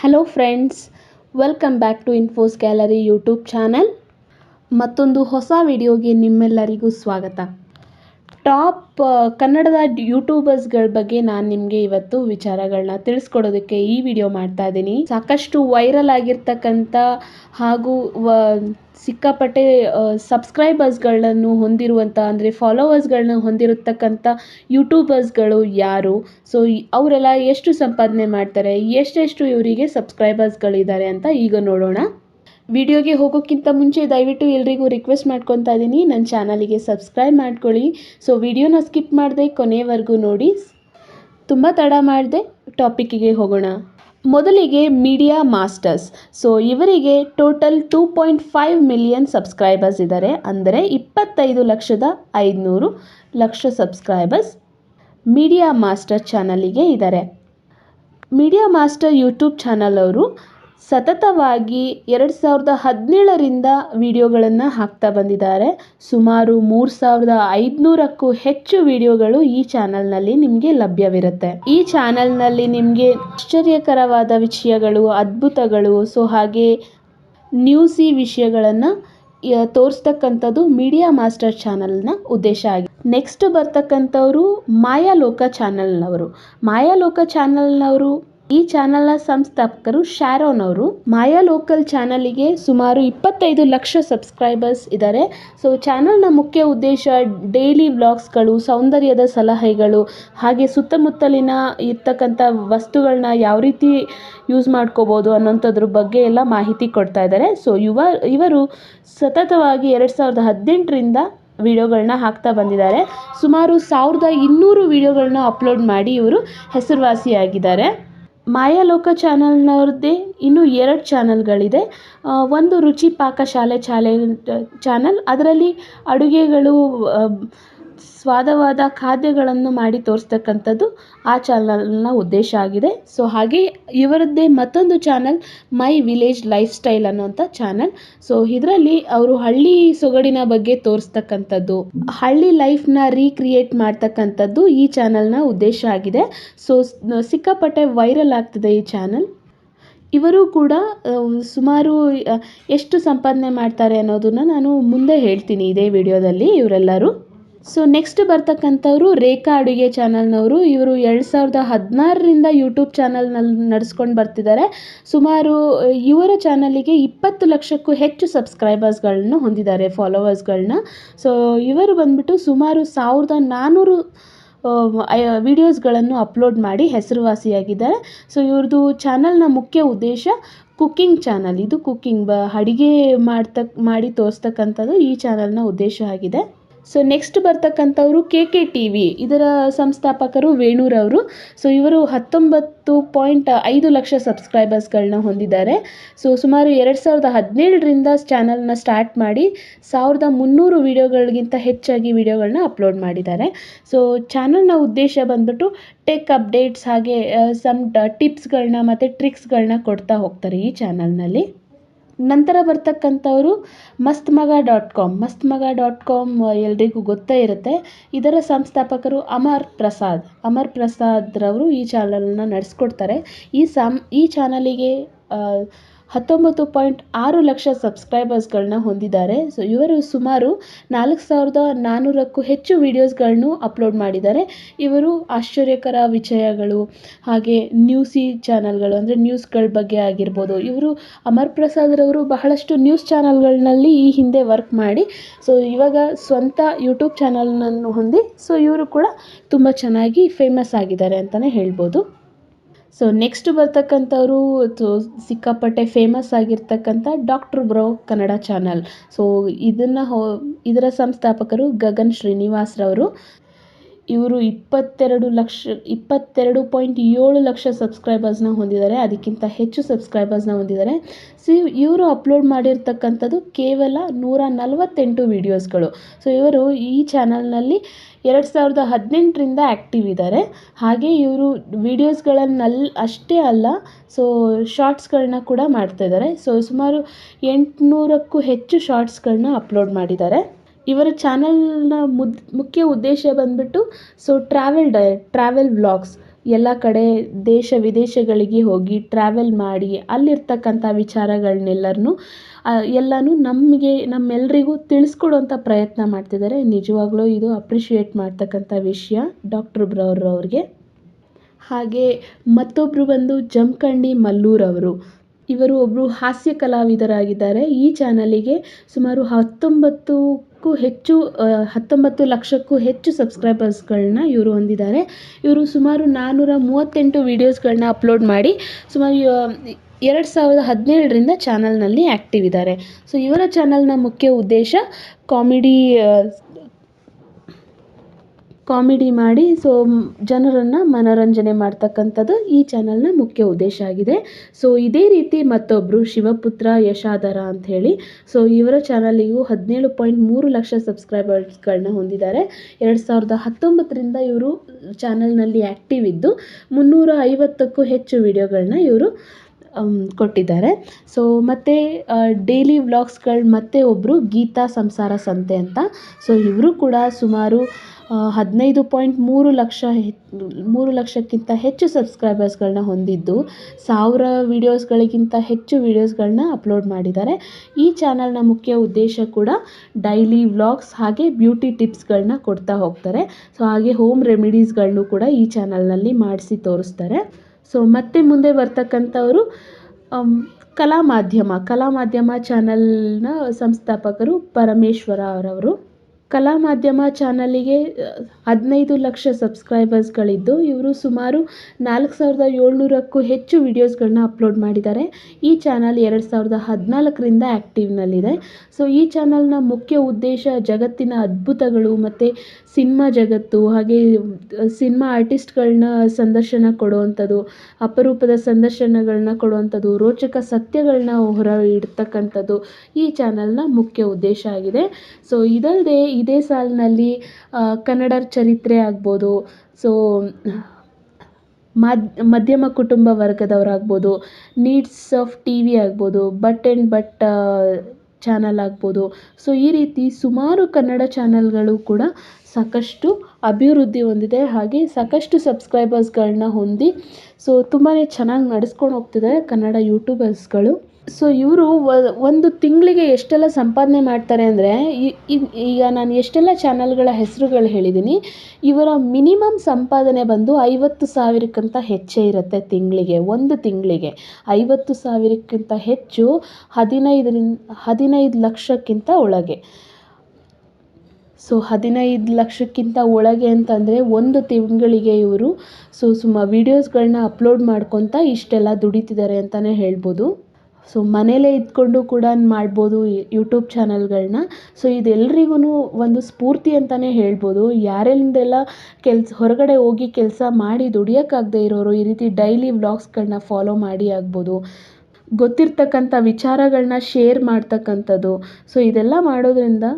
Hello friends welcome back to Infos gallery YouTube channel ಮತ್ತೊಂದು ಹೊಸ ವಿಡಿಯೋಗೆ ನಿಮ್ಮೆಲ್ಲರಿಗೂ ಸ್ವಾಗತ. ಟಾಪ್ ಕನ್ನಡದ ಯೂಟ್ಯೂಬರ್ಸ್ಗಳ ಬಗ್ಗೆ ನಾನು ನಿಮಗೆ ಇವತ್ತು ವಿಚಾರಗಳನ್ನ ತಿಳಿಸ್ಕೊಡೋದಕ್ಕೆ ಈ ವಿಡಿಯೋ ಮಾಡ್ತಾ ಇದ್ದೀನಿ. ಸಾಕಷ್ಟು ವೈರಲ್ ಆಗಿರ್ತಕ್ಕಂಥ ಹಾಗೂ ಸಿಕ್ಕಾಪಟ್ಟೆ ಸಬ್ಸ್ಕ್ರೈಬರ್ಸ್ಗಳನ್ನು ಹೊಂದಿರುವಂಥ, ಅಂದರೆ ಫಾಲೋವರ್ಸ್ಗಳನ್ನ ಹೊಂದಿರತಕ್ಕಂಥ ಯೂಟ್ಯೂಬರ್ಸ್ಗಳು ಯಾರು? ಸೊ ಅವರೆಲ್ಲ ಎಷ್ಟು ಸಂಪಾದನೆ ಮಾಡ್ತಾರೆ? ಎಷ್ಟೆಷ್ಟು ಇವರಿಗೆ ಸಬ್ಸ್ಕ್ರೈಬರ್ಸ್ಗಳಿದ್ದಾರೆ ಅಂತ ಈಗ ನೋಡೋಣ. ವಿಡಿಯೋಗೆ ಹೋಗೋಕ್ಕಿಂತ ಮುಂಚೆ ದಯವಿಟ್ಟು ಎಲ್ರಿಗೂ ರಿಕ್ವೆಸ್ಟ್ ಮಾಡ್ಕೊತಾ ಇದ್ದೀನಿ ನನ್ನ ಚಾನಲಿಗೆ ಸಬ್ಸ್ಕ್ರೈಬ್ ಮಾಡ್ಕೊಳ್ಳಿ. ಸೊ ವಿಡಿಯೋನ ಸ್ಕಿಪ್ ಮಾಡಿದೆ ಕೊನೆವರೆಗೂ ನೋಡಿ. ತುಂಬ ತಡ ಮಾಡಿದೆ ಟಾಪಿಕ್ಕಿಗೆ ಹೋಗೋಣ. ಮೊದಲಿಗೆ ಮೀಡಿಯಾ ಮಾಸ್ಟರ್ಸ್ ಸೊ ಇವರಿಗೆ total two point five million subscribers ಇದ್ದಾರೆ ಅಂದರೆ ಇಪ್ಪತ್ತೈದು ಲಕ್ಷದ ಐದುನೂರು ಲಕ್ಷ ಸಬ್ಸ್ಕ್ರೈಬರ್ಸ್ ಮೀಡಿಯಾ ಮಾಸ್ಟರ್ ಚಾನಲಿಗೆ ಇದ್ದಾರೆ ಮೀಡಿಯಾ ಮಾಸ್ಟರ್ ಯೂಟ್ಯೂಬ್ ಚಾನಲ್ ಅವರು ಸತತವಾಗಿ ಎರಡು ಸಾವಿರದ ಹದಿನೇಳರಿಂದ ವಿಡಿಯೋಗಳನ್ನು ಹಾಕ್ತಾ ಬಂದಿದ್ದಾರೆ. ಸುಮಾರು ಮೂರು ಸಾವಿರದ ಐದುನೂರಕ್ಕೂ ಹೆಚ್ಚು ವಿಡಿಯೋಗಳು ಈ ಚಾನಲ್ನಲ್ಲಿ ನಿಮಗೆ ಲಭ್ಯವಿರುತ್ತೆ. ಈ ಚಾನಲ್ನಲ್ಲಿ ನಿಮಗೆ ಆಶ್ಚರ್ಯಕರವಾದ ವಿಷಯಗಳು, ಅದ್ಭುತಗಳು, ಸೊ ಹಾಗೆ ನ್ಯೂಸಿ ವಿಷಯಗಳನ್ನು ತೋರಿಸ್ತಕ್ಕಂಥದ್ದು ಮೀಡಿಯಾ ಮಾಸ್ಟರ್ ಚಾನಲ್ನ ಉದ್ದೇಶ ಆಗಿದೆ ನೆಕ್ಸ್ಟ್ ಬರ್ತಕ್ಕಂಥವರು ಮಾಯಾಲೋಕ ಚಾನಲ್ನವರು. ಮಾಯಾಲೋಕ ಚಾನಲ್ನವರು ಈ ಚಾನೆಲ್ನ ಸಂಸ್ಥಾಪಕರು ಶಾರೋನ್ ಅವರು. ಮಾಯಾ ಲೋಕಲ್ ಚಾನಲಿಗೆ ಸುಮಾರು ಇಪ್ಪತ್ತೈದು ಲಕ್ಷ ಸಬ್ಸ್ಕ್ರೈಬರ್ಸ್ ಇದ್ದಾರೆ. ಸೊ, ಚಾನಲ್ನ ಮುಖ್ಯ ಉದ್ದೇಶ ಡೈಲಿ ವ್ಲಾಗ್ಸ್ಗಳು, ಸೌಂದರ್ಯದ ಸಲಹೆಗಳು, ಹಾಗೆ ಸುತ್ತಮುತ್ತಲಿನ ಇರ್ತಕ್ಕಂಥ ವಸ್ತುಗಳನ್ನ ಯಾವ ರೀತಿ ಯೂಸ್ ಮಾಡ್ಕೋಬೋದು ಅನ್ನೋಂಥದ್ರ ಬಗ್ಗೆ ಎಲ್ಲ ಮಾಹಿತಿ ಕೊಡ್ತಾ ಇದ್ದಾರೆ. ಸೊ, ಯುವ, ಇವರು ಸತತವಾಗಿ ಎರಡು ಸಾವಿರದ ಹದಿನೆಂಟರಿಂದ ವಿಡಿಯೋಗಳನ್ನ ಹಾಕ್ತಾ ಬಂದಿದ್ದಾರೆ. ಸುಮಾರು ಸಾವಿರದ ಇನ್ನೂರು ವಿಡಿಯೋಗಳನ್ನ ಅಪ್ಲೋಡ್ ಮಾಡಿ ಇವರು ಹೆಸರುವಾಸಿಯಾಗಿದ್ದಾರೆ. ಮಾಯಾಲೋಕ ಚಾನಲ್ನವ್ರದ್ದೇ ಇನ್ನೂ ಎರಡು ಚಾನಲ್ಗಳಿದೆ. ಒಂದು ರುಚಿ ಪಾಕಶಾಲೆ ಚಾಲೆ ಚಾನಲ್ ಅದರಲ್ಲಿ ಅಡುಗೆಗಳು ಸ್ವಾದವಾದ ಖಾದ್ಯಗಳನ್ನು ಮಾಡಿ ತೋರಿಸ್ತಕ್ಕಂಥದ್ದು ಆ ಚಾನಲ್ನ ಉದ್ದೇಶ ಆಗಿದೆ. ಸೊ, ಹಾಗೆ ಇವರದ್ದೇ ಮತ್ತೊಂದು ಚಾನಲ್, ಮೈ ವಿಲೇಜ್ ಲೈಫ್ ಸ್ಟೈಲ್ ಅನ್ನುವಂಥ ಚಾನಲ್. ಸೊ, ಇದರಲ್ಲಿ ಅವರು ಹಳ್ಳಿ ಸೊಗಡಿನ ಬಗ್ಗೆ ತೋರಿಸ್ತಕ್ಕಂಥದ್ದು, ಹಳ್ಳಿ ಲೈಫ್ನ ರೀಕ್ರಿಯೇಟ್ ಮಾಡ್ತಕ್ಕಂಥದ್ದು ಈ ಚಾನಲ್ನ ಉದ್ದೇಶ ಆಗಿದೆ. ಸೊ, ಸಿಕ್ಕಾಪಟ್ಟೆ ವೈರಲ್ ಆಗ್ತದೆ ಈ ಚಾನಲ್. ಇವರು ಕೂಡ ಸುಮಾರು ಎಷ್ಟು ಸಂಪಾದನೆ ಮಾಡ್ತಾರೆ ಅನ್ನೋದನ್ನು ನಾನು ಮುಂದೆ ಹೇಳ್ತೀನಿ ಇದೇ ವಿಡಿಯೋದಲ್ಲಿ ಇವರೆಲ್ಲರೂ. ಸೊ ನೆಕ್ಸ್ಟ್ ಬರ್ತಕ್ಕಂಥವ್ರು ರೇಖಾ ಅಡುಗೆ ಚಾನಲ್ನವರು. ಇವರು ಎರಡು ಸಾವಿರದ ಹದಿನಾರರಿಂದ ಯೂಟ್ಯೂಬ್ ಚಾನಲ್ನಲ್ಲಿ ನಡೆಸ್ಕೊಂಡು ಬರ್ತಿದ್ದಾರೆ. ಸುಮಾರು, ಇವರ ಚಾನಲಿಗೆ ಇಪ್ಪತ್ತು ಲಕ್ಷಕ್ಕೂ ಹೆಚ್ಚು ಸಬ್ಸ್ಕ್ರೈಬರ್ಸ್ಗಳನ್ನ ಹೊಂದಿದ್ದಾರೆ, ಫಾಲೋವರ್ಸ್ಗಳನ್ನ. ಸೊ ಇವರು ಬಂದ್ಬಿಟ್ಟು ಸುಮಾರು ಸಾವಿರದ ನಾನ್ನೂರು ವಿಡಿಯೋಸ್ಗಳನ್ನು ಅಪ್ಲೋಡ್ ಮಾಡಿ ಹೆಸರುವಾಸಿಯಾಗಿದ್ದಾರೆ. ಸೊ ಇವ್ರದ್ದು ಚಾನಲ್ನ ಮುಖ್ಯ ಉದ್ದೇಶ ಕುಕ್ಕಿಂಗ್ ಚಾನಲ್. ಇದು ಕುಕ್ಕಿಂಗ್, ಬ, ಅಡಿಗೆ ಮಾಡ್ತಕ್, ಮಾಡಿ ತೋರಿಸ್ತಕ್ಕಂಥದ್ದು ಈ ಚಾನಲ್ನ ಉದ್ದೇಶ ಆಗಿದೆ. ಸೊ ನೆಕ್ಸ್ಟ್ ಬರ್ತಕ್ಕಂಥವರು ಕೆ ಕೆ ಟಿ ವಿ ಇದರ ಸಂಸ್ಥಾಪಕರು ವೇಣೂರವರು ಸೊ ಇವರು ಹತ್ತೊಂಬತ್ತು ಪಾಯಿಂಟ್ ಐದು ಲಕ್ಷ ಸಬ್ಸ್ಕ್ರೈಬರ್ಸ್ಗಳನ್ನ ಹೊಂದಿದ್ದಾರೆ. ಸೊ ಸುಮಾರು ಎರಡು ಸಾವಿರದ ಹದಿನೇಳರಿಂದ ಚಾನಲ್ನ ಸ್ಟಾರ್ಟ್ ಮಾಡಿ ಸಾವಿರದ ಮುನ್ನೂರು ವಿಡಿಯೋಗಳಿಗಿಂತ ಹೆಚ್ಚಾಗಿ ವೀಡಿಯೋಗಳನ್ನ ಅಪ್ಲೋಡ್ ಮಾಡಿದ್ದಾರೆ. ಸೊ ಚಾನಲ್ನ ಉದ್ದೇಶ ಬಂದ್ಬಿಟ್ಟು ಟೆಕ್ ಅಪ್ಡೇಟ್ಸ್ ಹಾಗೆ ಸಮ್ ಟಿಪ್ಸ್ಗಳನ್ನ ಮತ್ತು ಟ್ರಿಕ್ಸ್ಗಳನ್ನ ಕೊಡ್ತಾ ಹೋಗ್ತಾರೆ ಈ ಚಾನಲ್ನಲ್ಲಿ ನಂತರ ಬರ್ತಕ್ಕಂಥವರು ಮಸ್ತ್ ಮಗ ಡಾಟ್ ಕಾಮ್. ಮಸ್ತ್ ಮಗ ಡಾಟ್ ಕಾಮ್ ಎಲ್ರಿಗೂ ಗೊತ್ತೇ ಇರುತ್ತೆ. ಇದರ ಸಂಸ್ಥಾಪಕರು ಅಮರ್ ಪ್ರಸಾದ್. ಅಮರ್ ಪ್ರಸಾದ್ರವರು ಈ ಚಾನಲನ್ನು ನಡೆಸ್ಕೊಡ್ತಾರೆ. ಈ ಸಾಮ್, ಈ ಚಾನಲಿಗೆ ಹತ್ತೊಂಬತ್ತು ಪಾಯಿಂಟ್ ಆರು ಲಕ್ಷ ಸಬ್ಸ್ಕ್ರೈಬರ್ಸ್ಗಳನ್ನ ಹೊಂದಿದ್ದಾರೆ. ಸೊ ಇವರು ಸುಮಾರು ನಾಲ್ಕು ಸಾವಿರದ ನಾನ್ನೂರಕ್ಕೂ ಹೆಚ್ಚು ವೀಡಿಯೋಸ್ಗಳನ್ನು ಅಪ್ಲೋಡ್ ಮಾಡಿದ್ದಾರೆ. ಇವರು ಆಶ್ಚರ್ಯಕರ ವಿಷಯಗಳು ಹಾಗೆ ನ್ಯೂಸಿ ಚಾನಲ್ಗಳು, ಅಂದರೆ ನ್ಯೂಸ್ಗಳ ಬಗ್ಗೆ ಆಗಿರ್ಬೋದು. ಇವರು ಅಮರ್ ಪ್ರಸಾದ್ರವರು ಬಹಳಷ್ಟು ನ್ಯೂಸ್ ಚಾನಲ್ಗಳಲ್ಲಿ ಈ ಹಿಂದೆ ವರ್ಕ್ ಮಾಡಿ ಸೊ ಇವಾಗ ಸ್ವಂತ ಯೂಟ್ಯೂಬ್ ಚಾನಲ್ನನ್ನು ಹೊಂದಿ ಸೊ ಇವರು ಕೂಡ ತುಂಬ ಚೆನ್ನಾಗಿ ಫೇಮಸ್ ಆಗಿದ್ದಾರೆ ಅಂತಲೇ ಹೇಳ್ಬೋದು. ಸೊ ನೆಕ್ಸ್ಟ್ ಬರ್ತಕ್ಕಂಥವ್ರು ಸಿಕ್ಕಾಪಟ್ಟೆ ಫೇಮಸ್ ಆಗಿರ್ತಕ್ಕಂಥ doctor bro Kannada channel so ಇದನ್ನು ಹೋ, ಇದರ ಸಂಸ್ಥಾಪಕರು ಗಗನ್ ಶ್ರೀನಿವಾಸ್ರವರು. ಇವರು ಇಪ್ಪತ್ತೆರಡು ಲಕ್ಷ, ಇಪ್ಪತ್ತೆರಡು ಪಾಯಿಂಟ್ ಏಳು ಲಕ್ಷ ಸಬ್ಸ್ಕ್ರೈಬರ್ಸ್ನ ಹೊಂದಿದ್ದಾರೆ. ಅದಕ್ಕಿಂತ ಹೆಚ್ಚು ಸಬ್ಸ್ಕ್ರೈಬರ್ಸ್ನ ಹೊಂದಿದ್ದಾರೆ. ಸೊ ಇವರು ಅಪ್ಲೋಡ್ ಮಾಡಿರ್ತಕ್ಕಂಥದ್ದು ಕೇವಲ ನೂರ ನಲವತ್ತೆಂಟು ವೀಡಿಯೋಸ್ಗಳು ಸೊ ಇವರು ಈ ಚಾನಲ್ನಲ್ಲಿ ಎರಡು ಸಾವಿರದ ಹದಿನೆಂಟರಿಂದ ಆ್ಯಕ್ಟಿವ್ ಇದ್ದಾರೆ. ಹಾಗೆ ಇವರು ವೀಡಿಯೋಸ್ಗಳನ್ನಲ್ಲಿ ಅಷ್ಟೇ ಅಲ್ಲ ಸೊ ಶಾರ್ಟ್ಸ್ಗಳನ್ನ ಕೂಡ ಮಾಡ್ತಾಯಿದ್ದಾರೆ ಸೊ ಸುಮಾರು ಎಂಟುನೂರಕ್ಕೂ ಹೆಚ್ಚು ಶಾರ್ಟ್ಸ್ಗಳನ್ನ ಅಪ್ಲೋಡ್ ಮಾಡಿದ್ದಾರೆ. ಇವರ ಚಾನಲ್ನ ಮುದ್, ಮುಖ್ಯ ಉದ್ದೇಶ ಬಂದ್ಬಿಟ್ಟು so travel diet travel vlogs ಎಲ್ಲ ಕಡೆ ದೇಶ ವಿದೇಶಗಳಿಗೆ ಹೋಗಿ ಟ್ರಾವೆಲ್ ಮಾಡಿ, ಅಲ್ಲಿರ್ತಕ್ಕಂಥ ವಿಚಾರಗಳನ್ನೆಲ್ಲರನ್ನೂ ಎಲ್ಲನೂ ನಮಗೆ ನಮ್ಮೆಲ್ಲರಿಗೂ ತಿಳಿಸ್ಕೊಡುವಂಥ ಪ್ರಯತ್ನ ಮಾಡ್ತಿದ್ದಾರೆ. ನಿಜವಾಗ್ಲೂ ಇದು ಅಪ್ರಿಷಿಯೇಟ್ ಮಾಡ್ತಕ್ಕಂಥ ವಿಷಯ ಡಾಕ್ಟರ್ ಬ್ರವರ್ ಅವ್ರಿಗೆ. ಹಾಗೆ ಮತ್ತೊಬ್ಬರು ಬಂದು ಜಮಖಂಡಿ ಮಲ್ಲೂರವರು. ಇವರು ಒಬ್ಬರು ಹಾಸ್ಯ ಕಲಾವಿದರಾಗಿದ್ದಾರೆ. ಈ ಚಾನಲಿಗೆ ಸುಮಾರು ಹತ್ತೊಂಬತ್ತಕ್ಕೂ ಹೆಚ್ಚು ಹತ್ತೊಂಬತ್ತು ಲಕ್ಷಕ್ಕೂ ಹೆಚ್ಚು ಸಬ್ಸ್ಕ್ರೈಬರ್ಸ್ಗಳನ್ನ ಇವರು ಹೊಂದಿದ್ದಾರೆ. ಇವರು ಸುಮಾರು ನಾನ್ನೂರ ಮೂವತ್ತೆಂಟು ವೀಡಿಯೋಸ್ಗಳನ್ನ ಅಪ್ಲೋಡ್ ಮಾಡಿ ಸುಮಾರು ಎರಡು ಸಾವಿರದ ಹದಿನೇಳರಿಂದ ಚಾನಲ್ನಲ್ಲಿ ಆ್ಯಕ್ಟಿವ್ ಇದ್ದಾರೆ. ಸೊ, ಇವರ ಚಾನಲ್ನ ಮುಖ್ಯ ಉದ್ದೇಶ ಕಾಮಿಡಿ ಕಾಮಿಡಿ ಮಾಡಿ, ಸೊ ಜನರನ್ನು ಮನೋರಂಜನೆ ಮಾಡ್ತಕ್ಕಂಥದ್ದು ಈ ಚಾನಲ್ನ ಮುಖ್ಯ ಉದ್ದೇಶ ಆಗಿದೆ. ಸೊ ಇದೇ ರೀತಿ ಮತ್ತೊಬ್ಬರು ಶಿವಪುತ್ರ, ಯಶಾಧರ ಹೇಳಿ, ಸೊ ಇವರ ಚಾನಲಿಗೂ ಹದಿನೇಳು ಪಾಯಿಂಟ್ ಮೂರು ಲಕ್ಷ ಸಬ್ಸ್ಕ್ರೈಬರ್ಸ್ಗಳನ್ನ ಹೊಂದಿದ್ದಾರೆ. ಎರಡು ಸಾವಿರದ ಹತ್ತೊಂಬತ್ತರಿಂದ ಇವರು ಚಾನಲ್ನಲ್ಲಿ ಆ್ಯಕ್ಟಿವ್ ಇದ್ದು, ಮುನ್ನೂರ ಐವತ್ತಕ್ಕೂ ಹೆಚ್ಚು ವಿಡಿಯೋಗಳನ್ನ ಇವರು ಕೊಟ್ಟಿದ್ದಾರೆ. ಸೊ ಮತ್ತು ಡೈಲಿ ವ್ಲಾಗ್ಸ್ಗಳು ಮತ್ತೆ ಒಬ್ಬರು ಗೀತಾ ಸಂಸಾರ ಸಂತೆ ಅಂತ. ಸೊ ಇವರು ಕೂಡ ಸುಮಾರು ಹದಿನೈದು ಪಾಯಿಂಟ್ ಮೂರು ಲಕ್ಷ ಮೂರು ಲಕ್ಷಕ್ಕಿಂತ ಹೆಚ್ಚು ಸಬ್ಸ್ಕ್ರೈಬರ್ಸ್ಗಳನ್ನ ಹೊಂದಿದ್ದು, ಸಾವಿರ ವೀಡಿಯೋಸ್ಗಳಿಗಿಂತ ಹೆಚ್ಚು ವೀಡಿಯೋಸ್ಗಳನ್ನ ಅಪ್ಲೋಡ್ ಮಾಡಿದ್ದಾರೆ. ಈ ಚಾನಲ್ನ ಮುಖ್ಯ ಉದ್ದೇಶ ಕೂಡ ಡೈಲಿ ವ್ಲಾಗ್ಸ್ ಹಾಗೆ ಬ್ಯೂಟಿ ಟಿಪ್ಸ್ಗಳನ್ನ ಕೊಡ್ತಾ ಹೋಗ್ತಾರೆ. ಸೊ ಹಾಗೆ ಹೋಮ್ ರೆಮಿಡೀಸ್ಗಳನ್ನು ಕೂಡ ಈ ಚಾನಲ್ನಲ್ಲಿ ಮಾಡಿಸಿ ತೋರಿಸ್ತಾರೆ. ಸೊ ಮತ್ತೆ ಮುಂದೆ ಬರ್ತಕ್ಕಂಥವರು ಕಲಾ ಮಾಧ್ಯಮ ಕಲಾ ಮಾಧ್ಯಮ ಚಾನಲ್ನ ಸಂಸ್ಥಾಪಕರು ಪರಮೇಶ್ವರ ಅವರವರು. ಕಲಾ ಮಾಧ್ಯಮ ಚಾನಲಿಗೆ ಹದಿನೈದು ಲಕ್ಷ ಸಬ್ಸ್ಕ್ರೈಬರ್ಸ್ಗಳಿದ್ದು, ಇವರು ಸುಮಾರು ನಾಲ್ಕು ಸಾವಿರದ ಏಳ್ನೂರಕ್ಕೂ ಹೆಚ್ಚು ವಿಡಿಯೋಸ್ಗಳನ್ನ ಅಪ್ಲೋಡ್ ಮಾಡಿದ್ದಾರೆ. ಈ ಚಾನಲ್ ಎರಡು ಸಾವಿರದ ಹದಿನಾಲ್ಕರಿಂದ ಆ್ಯಕ್ಟಿವ್ನಲ್ಲಿದೆ ಸೊ, ಈ ಚಾನಲ್ನ ಮುಖ್ಯ ಉದ್ದೇಶ ಜಗತ್ತಿನ ಅದ್ಭುತಗಳು ಮತ್ತು ಸಿನಿಮಾ ಜಗತ್ತು, ಹಾಗೆ ಸಿನಿಮಾ ಆರ್ಟಿಸ್ಟ್ಗಳನ್ನ ಸಂದರ್ಶನ ಕೊಡುವಂಥದ್ದು, ಅಪರೂಪದ ಸಂದರ್ಶನಗಳನ್ನ ಕೊಡುವಂಥದ್ದು, ರೋಚಕ ಸತ್ಯಗಳನ್ನ ಹೊರ ಇಡ್ತಕ್ಕಂಥದ್ದು ಈ ಚಾನಲ್ನ ಮುಖ್ಯ ಉದ್ದೇಶ ಆಗಿದೆ. ಸೊ ಇದಲ್ಲದೆ ಇದೇ ಸಾಲಿನಲ್ಲಿ ಕನ್ನಡ ಚರಿತ್ರೆ ಆಗ್ಬೋದು, ಸೊ, ಮಾದ್, ಮಧ್ಯಮ ಕುಟುಂಬ ವರ್ಗದವರಾಗ್ಬೋದು, ನೀಡ್ಸ್ ಆಫ್ ಟಿ ವಿ ಆಗ್ಬೋದು, ಬಟ್ ಆ್ಯಂಡ್ ಬಟ್ ಚಾನಲ್ ಆಗ್ಬೋದು. ಸೊ, ಈ ರೀತಿ ಸುಮಾರು ಕನ್ನಡ ಚಾನಲ್ಗಳು ಕೂಡ ಸಾಕಷ್ಟು ಅಭಿವೃದ್ಧಿ ಹೊಂದಿದೆ. ಹಾಗೆ ಸಾಕಷ್ಟು ಸಬ್ಸ್ಕ್ರೈಬರ್ಸ್ಗಳನ್ನ ಹೊಂದಿ, ಸೊ ತುಂಬಾ ಚೆನ್ನಾಗಿ ನಡೆಸ್ಕೊಂಡು ಹೋಗ್ತಿದ್ದಾರೆ ಕನ್ನಡ ಯೂಟ್ಯೂಬರ್ಸ್ಗಳು. ಸೊ ಇವರು ಒಂದು ತಿಂಗಳಿಗೆ ಎಷ್ಟೆಲ್ಲ ಸಂಪಾದನೆ ಮಾಡ್ತಾರೆ ಅಂದರೆ ಈಗ ನಾನು ಎಷ್ಟೆಲ್ಲ ಚಾನಲ್ಗಳ ಹೆಸರುಗಳು ಹೇಳಿದ್ದೀನಿ ಇವರ ಮಿನಿಮಮ್ ಸಂಪಾದನೆ ಬಂದು ಐವತ್ತು ಸಾವಿರಕ್ಕಿಂತ ಹೆಚ್ಚೇ ಇರುತ್ತೆ ತಿಂಗಳಿಗೆ, ಒಂದು ತಿಂಗಳಿಗೆ. ಐವತ್ತು ಸಾವಿರಕ್ಕಿಂತ ಹೆಚ್ಚು ಹದಿನೈದರಿಂದ ಹದಿನೈದು ಲಕ್ಷಕ್ಕಿಂತ ಒಳಗೆ. ಸೊ ಹದಿನೈದು ಲಕ್ಷಕ್ಕಿಂತ ಒಳಗೆ ಅಂತಂದರೆ ಒಂದು ತಿಂಗಳಿಗೆ ಇವರು ಸೊ ಸುಮ್ಮ ವೀಡಿಯೋಸ್ಗಳನ್ನ ಅಪ್ಲೋಡ್ ಮಾಡ್ಕೊತ ಇಷ್ಟೆಲ್ಲ ದುಡಿತಿದ್ದಾರೆ ಅಂತಲೇ ಹೇಳ್ಬೋದು. ಸೊ ಮನೇಲೇ ಇದ್ಕೊಂಡು ಕೂಡ ಮಾಡ್ಬೋದು ಯೂಟ್ಯೂಬ್ ಚಾನಲ್ಗಳನ್ನ ಸೊ ಇದೆಲ್ಲರಿಗೂ ಒಂದು ಸ್ಫೂರ್ತಿ ಅಂತಲೇ ಹೇಳ್ಬೋದು. ಯಾರಿಂದೆಲ್ಲ ಕೆಲ್ಸ, ಹೊರಗಡೆ ಹೋಗಿ ಕೆಲಸ ಮಾಡಿ ದುಡಿಯೋಕ್ಕಾಗದೇ ಇರೋರು ಈ ರೀತಿ ಡೈಲಿ ವ್ಲಾಗ್ಸ್ಗಳನ್ನ ಫಾಲೋ ಮಾಡಿ ಆಗ್ಬೋದು. ಗೊತ್ತಿರ್ತಕ್ಕಂಥ ವಿಚಾರಗಳನ್ನ ಶೇರ್ ಮಾಡ್ತಕ್ಕಂಥದ್ದು. ಸೊ ಇದೆಲ್ಲ ಮಾಡೋದ್ರಿಂದ